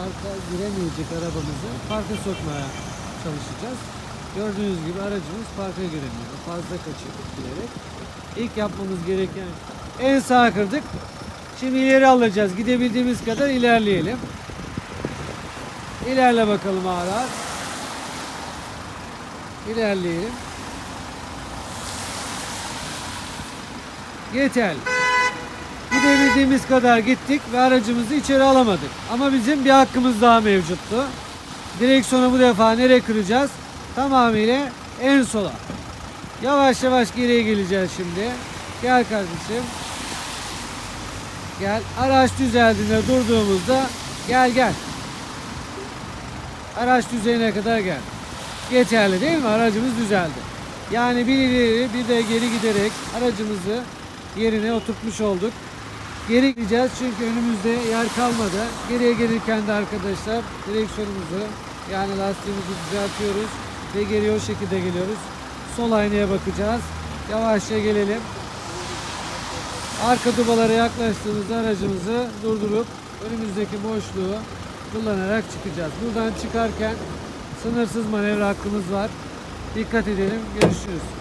parka giremeyecek arabamızı parka sokmaya çalışacağız. Gördüğünüz gibi aracımız parka giremiyor. Fazla kaçırdık bilerek. İlk yapmamız gereken en sağa kırdık. Şimdi ileri alacağız. Gidebildiğimiz kadar ilerleyelim. İlerle bakalım ağır ağır. İlerleyelim. Yeterli. Gidebildiğimiz kadar gittik ve aracımızı içeri alamadık. Ama bizim bir hakkımız daha mevcuttu. Direksiyonu bu defa nereye kıracağız? Tamamıyla en sola. Yavaş yavaş geriye geleceğiz şimdi. Gel kardeşim. Gel. Araç düzeldiğinde durduğumuzda gel gel. Araç düzeyine kadar gel. Yeterli değil mi? Aracımız düzeldi. Yani bir ileri bir de geri giderek aracımızı yerine oturtmuş olduk. Geri gideceğiz çünkü önümüzde yer kalmadı. Geriye gelirken de arkadaşlar direksiyonumuzu yani lastiğimizi düzeltiyoruz ve geriye o şekilde geliyoruz. Sol aynaya bakacağız. Yavaşça gelelim. Arka dubalara yaklaştığımızda aracımızı durdurup önümüzdeki boşluğu kullanarak çıkacağız. Buradan çıkarken sınırsız manevra hakkımız var. Dikkat edelim. Görüşürüz.